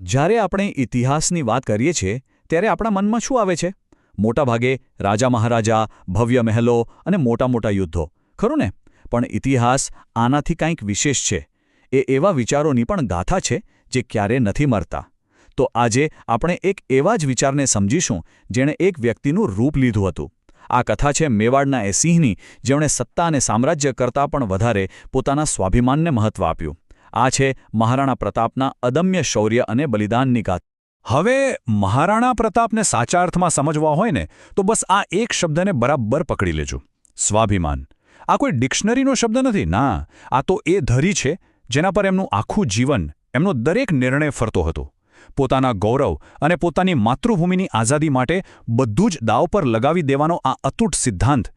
જ્યારે આપણે ઇતિહાસની વાત કરીએ છીએ, ત્યારે આપણા મનમાં શું આવે છે? મોટાભાગે રાજા મહારાજા, ભવ્ય મહેલો અને મોટા મોટા યુદ્ધો, ખરું ને? પણ ઇતિહાસ આનાથી કંઈક વિશેષ છે. એ એવા વિચારોની પણ ગાથા છે જે ક્યારે નથી મરતા. તો આજે આપણે એક એવા જ વિચારને સમજીશું જેણે એક વ્યક્તિનું રૂપ લીધું હતું. આ કથા છે મેવાડના એ સિંહની, જેમણે સત્તા અને સામ્રાજ્ય કરતાં પણ વધારે પોતાના સ્વાભિમાનને મહત્વ આપ્યું. આ છે મહારાણા પ્રતાપના અદમ્ય શૌર્ય અને બલિદાનની ગાથા. હવે મહારાણા પ્રતાપને સાચા અર્થમાં સમજવા હોય ને, તો બસ આ એક શબ્દને બરાબર પકડી લેજો. સ્વાભિમાન. આ કોઈ ડિક્શનરીનો શબ્દ નથી? ના. આ તો એ ધરી છે, જેના પર એમનું આખું જીવન, એમનો દરેક નિર્ણય ફરતો હતો. પોતાના ગૌરવ અને પોતાની માતૃભૂમિની આઝાદી માટે બધું જ દાવ પર લગાવી દેવાનો આ અતૂટ સિદ્ધાંત,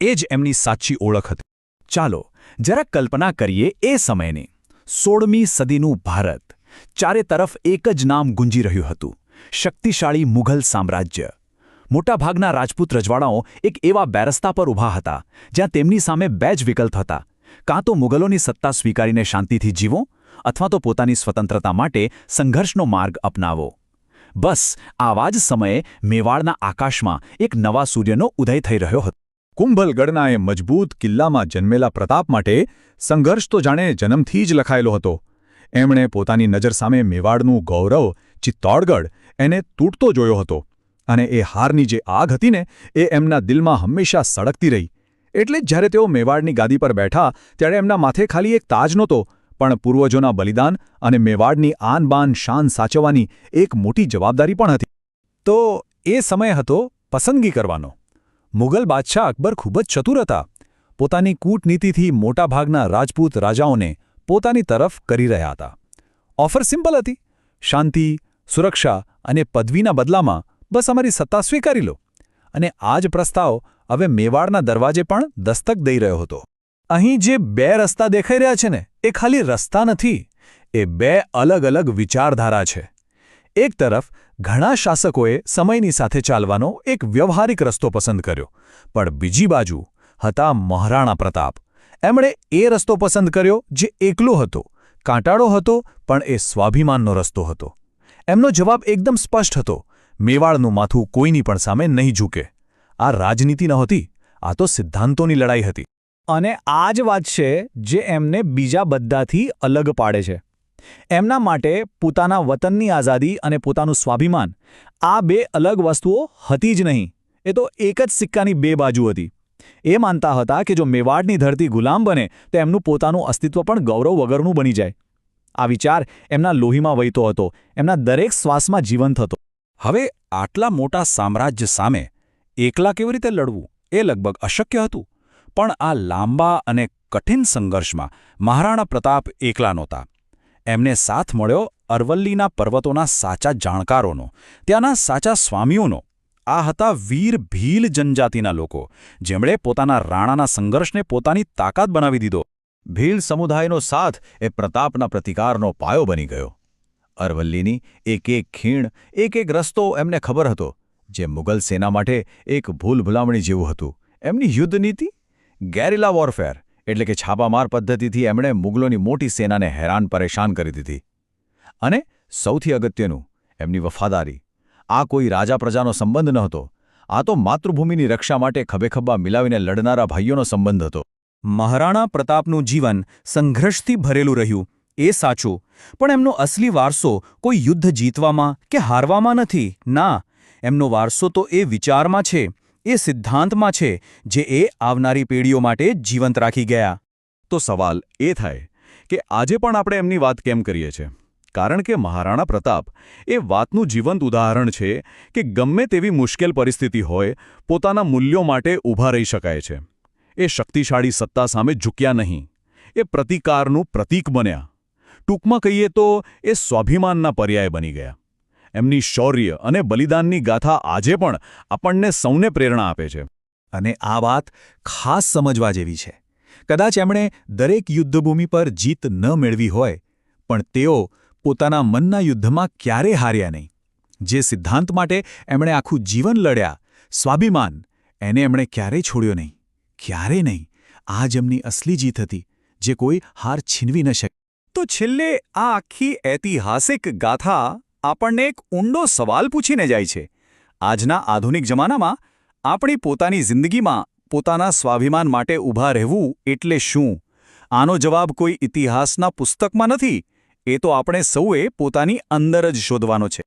એ જ એમની સાચી ઓળખ હતી. ચાલો જરા કલ્પના કરીએ એ સમયની. સોળમી સદીનું ભારત, ચારે તરફ એક જ નામ ગુંજી રહ્યું હતું, શક્તિશાળી મુઘલ સામ્રાજ્ય. મોટાભાગના રાજપૂત રજવાડાઓ એક એવા બેરસ્તા પર ઊભા હતા, જ્યાં તેમની સામે બે જ વિકલ્પ હતા. કાં તો મુગલોની સત્તા સ્વીકારીને શાંતિથી જીવો, અથવા તો પોતાની સ્વતંત્રતા માટે સંઘર્ષનો માર્ગ અપનાવો. બસ, આવા જ સમયે મેવાડના આકાશમાં એક નવા સૂર્યનો ઉદય થઈ રહ્યો હતો. કુંભલગઢના એ મજબૂત કિલ્લામાં જન્મેલા પ્રતાપ માટે સંઘર્ષ તો જાણે જન્મથી જ લખાયેલો હતો. એમણે પોતાની નજર સામે મેવાડનું ગૌરવ ચિત્તોડગઢ એને તૂટતો જોયો હતો અને એ હારની જે આગ હતી ને, એ એમના દિલમાં હંમેશા સળગતી રહી. એટલે જ જ્યારે તેઓ મેવાડની ગાદી પર બેઠા, ત્યારે એમના માથે ખાલી એક તાજ નહોતો, પણ પૂર્વજોના બલિદાન અને મેવાડની આનબાન શાન સાચવવાની એક મોટી જવાબદારી પણ હતી. તો એ સમય હતો પસંદગી કરવાનો. મુઘલ બાદશાહ અકબર ખૂબ જ ચતુર હતા. પોતાની કૂટનીતિથી મોટાભાગના રાજપૂત રાજાઓને પોતાની તરફ કરી રહ્યા હતા. ઓફર સિમ્પલ હતી. શાંતિ, સુરક્ષા અને પદવીના બદલામાં બસ અમારી સત્તા સ્વીકારી લો. અને આ જ પ્રસ્તાવ હવે મેવાડના દરવાજે પણ દસ્તક દઈ રહ્યો હતો. અહીં જે બે રસ્તા દેખાઈ રહ્યા છે ને, એ ખાલી રસ્તા નથી. એ બે અલગ અલગ વિચારધારા છે. એક તરફ ઘણા શાસકોએ સમયની સાથે ચાલવાનો એક વ્યવહારિક રસ્તો પસંદ કર્યો. પણ બીજી બાજુ હતા મહારાણા પ્રતાપ. એમણે એ રસ્તો પસંદ કર્યો જે એકલો હતો. કાંટાળો હતો, પણ એ સ્વાભિમાનનો રસ્તો હતો. એમનો જવાબ એકદમ સ્પષ્ટ હતો. મેવાડનું માથું કોઈની પણ સામે નહીં ઝૂકે. આ રાજનીતિ નહોતી, આ તો સિદ્ધાંતોની લડાઈ હતી. અને આ જ વાત છે જે એમને બીજા બધાથી અલગ પાડે છે. એમના માટે પોતાના વતનની આઝાદી અને પોતાનું સ્વાભિમાન, આ બે અલગ વસ્તુઓ હતી જ નહીં. એ તો એક જ સિક્કાની બે બાજુ હતી. એ માનતા હતા કે જો મેવાડની ધરતી ગુલામ બને, તો એમનું પોતાનું અસ્તિત્વ પણ ગૌરવ વગરનું બની જાય. આ વિચાર એમના લોહીમાં વહેતો હતો. એમના દરેક શ્વાસમાં જીવંત હતો. હવે આટલા મોટા સામ્રાજ્ય સામે એકલા કેવી રીતે લડવું? એ લગભગ અશક્ય હતું. પણ આ લાંબા અને કઠિન સંઘર્ષમાં મહારાણા પ્રતાપ એકલા નહોતા. એમને સાથ મળ્યો અરવલ્લીના પર્વતોના સાચા જાણકારોનો, ત્યાંના સાચા સ્વામીઓનો. આ હતા વીર ભીલ જનજાતિના લોકો, જેમણે પોતાના રાણાના સંઘર્ષને પોતાની તાકાત બનાવી દીધો. ભીલ સમુદાયનો સાથ એ પ્રતાપના પ્રતિકારનો પાયો બની ગયો. અરવલ્લીની એક એક ખીણ, એક એક રસ્તો એમને ખબર હતો, જે મુગલ સેના માટે એક ભૂલ ભૂલામણી જેવું હતું. એમની યુદ્ધ નીતિ ગેરિલા વોરફેર. એટલે કે છાપામાર પદ્ધતિથી એમણે મુગલોની મોટી સેનાને હેરાન પરેશાન કરી દીધી. અને સૌથી અગત્યનું, એમની વફાદારી. આ કોઈ રાજા પ્રજાનો સંબંધ નહોતો. આ તો માતૃભૂમિની રક્ષા માટે ખભેખભા મિલાવીને લડનારા ભાઈઓનો સંબંધ હતો. મહારાણા પ્રતાપનું જીવન સંઘર્ષથી ભરેલું રહ્યું, એ સાચું. પણ એમનો અસલી વારસો કોઈ યુદ્ધ જીતવામાં કે હારવામાં નથી. ના, એમનો વારસો તો એ વિચારમાં છે. એ સિદ્ધાંતમાં છે જે એ આવનારી પેઢીઓ માટે જીવંત રાખી ગયા. તો સવાલ એ થાય કે આજે પણ આપણે એમની વાત કેમ કરીએ છીએ? કારણ કે મહારાણા પ્રતાપ એ વાતનું જીવંત ઉદાહરણ છે કે ગમે તેવી મુશ્કેલ પરિસ્થિતિ હોય, પોતાના મૂલ્યો માટે ઊભા રહી શકાય છે. એ શક્તિશાળી સત્તા સામે ઝૂક્યા નહીં. એ પ્રતિકારનું પ્રતીક બન્યા. ટૂંકમાં કહીએ તો એ સ્વાભિમાનના પર્યાય બની ગયા. એમની શૌર્ય અને બલિદાનની ગાથા આજે પણ આપણને સૌને પ્રેરણા આપે છે. અને આ વાત ખાસ સમજવા જેવી છે. કદાચ એમણે દરેક યુદ્ધભૂમિ પર જીત ન મેળવી હોય, પણ તેઓ પોતાના મનના યુદ્ધમાં ક્યારે હાર્યા નહીં. જે સિદ્ધાંત માટે એમણે આખું જીવન લડ્યા, સ્વાભિમાન, એને એમણે ક્યારેય છોડ્યો નહીં. ક્યારે નહીં. આ જ એમની અસલી જીત હતી, જે કોઈ હાર છીનવી ન શકે તો છેલ્લે આ આખી ઐતિહાસિક ગાથા આપણને એક ઊંડો સવાલ પૂછીને જાય છે. આજના આધુનિક જમાનામાં આપણી પોતાની જિંદગીમાં પોતાના સ્વાભિમાન માટે ઊભા રહેવું એટલે શું? આનો જવાબ કોઈ ઇતિહાસના પુસ્તકમાં નથી. એ તો આપણે સૌએ પોતાની અંદર જ શોધવાનો છે.